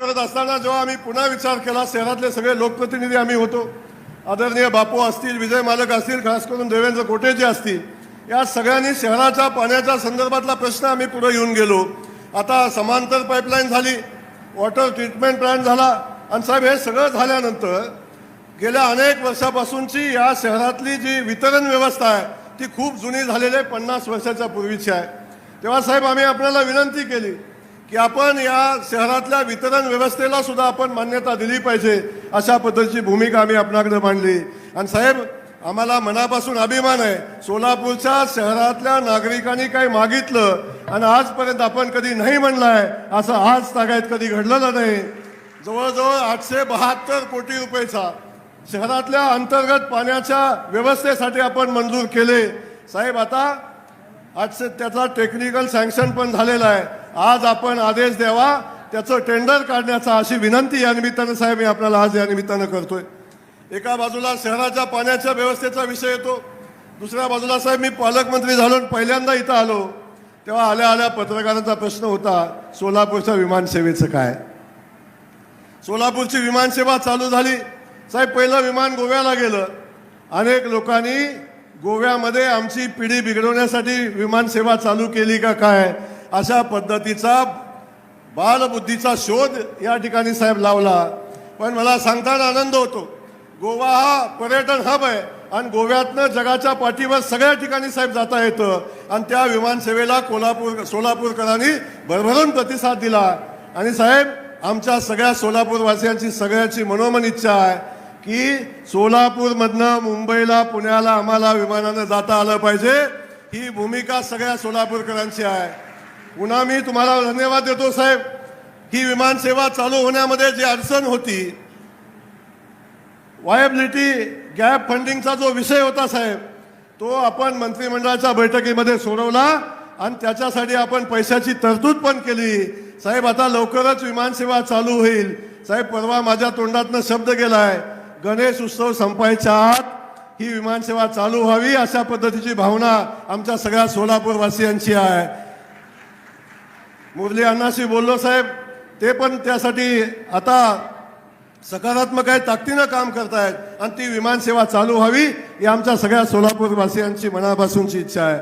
करत असताना जेव्हा आम्ही पुन्हा विचार केला शहरातले सगळे लोकप्रतिनिधी आम्ही होतो. आदरणीय बापू असतील विजय मालक असतील खास करून देवेंद्र कोटेचे असतील या सगळ्यांनी शहराच्या पाण्याच्या संदर्भातला प्रश्न आम्ही पुढे येऊन गेलो. आता समांतर पाईपलाईन झाली वॉटर ट्रीटमेंट प्लांट झाला आणि साहेब हे सगळं झाल्यानंतर गेल्या अनेक वर्षापासूनची या शहरातली जी वितरण व्यवस्था आहे ती खूप जुनी झालेली आहे पन्नास वर्षाच्या पूर्वीची आहे. तेव्हा साहेब आम्ही आपल्याला विनंती केली की आपण या शहरातल्या वितरण व्यवस्थेला सुद्धा आपण मान्यता दिली पाहिजे अशा पद्धतीची भूमिका आम्ही आपणाकडे मांडली. आणि साहेब आम्हाला मनापासून अभिमान आहे. सोलापूरच्या शहरातल्या नागरिकांनी काही मागितलं आणि आजपर्यंत आपण कधी नाही म्हणलाय असं आज तागायत कधी घडलेलं नाही. जवळजवळ आठशे बहात्तर कोटी रुपयेचा शहरातल्या अंतर्गत पाण्याच्या व्यवस्थेसाठी आपण मंजूर केले. साहेब आता आज त्याचा टेक्निकल सँक्शन पण झालेला आहे. आज आपण आदेश द्यावा त्याचं टेंडर काढण्याचा अशी विनंती या निमित्तानं साहेब मी आपल्याला आज या निमित्तानं करतोय. एका बाजूला शहराच्या पाण्याच्या व्यवस्थेचा विषय येतो दुसऱ्या बाजूला साहेब मी पालकमंत्री झालो आणि पहिल्यांदा इथं आलो. तेव्हा आल्या आल्या पत्रकारांचा प्रश्न होता सोलापूरच्या विमानसेवेचं काय? सोलापूरची विमानसेवा चालू झाली. साहेब पहिलं विमान गोव्याला गेलं. अनेक लोकांनी गोव्यामध्ये आमची पिढी बिघडवण्यासाठी विमानसेवा चालू केली का काय? अशा पद्धतीचा बालबुद्धीचा शोध या ठिकाणी साहेब लावला. पण मला सांगताना आनंद होतो. गोवा हा पर्यटन हब आहे आणि गोव्यातनं जगाच्या पाठीवर सगळ्या ठिकाणी साहेब जाता येतं. आणि त्या विमानसेवेला कोल्हापूर सोलापूरकरांनी भरभरून प्रतिसाद दिला. आणि साहेब आमच्या सगळ्या सोलापूरवासियांची सगळ्याची मनोमन इच्छा आहे. की सोलापूरमधनं मुंबईला पुण्याला आम्हाला विमानानं जाता आलं पाहिजे. ही भूमिका सगळ्या सोलापूरकरांची आहे. पुन्हा मी तुम्हाला धन्यवाद देतो साहेब. ही विमानसेवा चालू होण्यामध्ये जी अडचण होती वायबिलिटी गॅप फंडिंगचा जो विषय होता साहेब तो आपण मंत्रिमंडळाच्या बैठकीमध्ये सोडवला आणि त्याच्यासाठी आपण पैशाची तरतूद पण केली. साहेब आता लवकरच विमानसेवा चालू होईल. साहेब परवा माझ्या तोंडातनं शब्द गेलाय. गणेश उत्सव संपायच्या आत ही विमानसेवा चालू व्हावी अशा पद्धतीची भावना आमच्या सगळ्या सोलापूरवासियांची आहे. मुरली अण्णाशी बोललो साहेब ते पण त्यासाठी आता सकारात्मक आहे ताकदीनं काम करतायत आणि ती विमानसेवा चालू व्हावी ही आमच्या सगळ्या सोलापूरवासियांची मनापासूनची इच्छा आहे.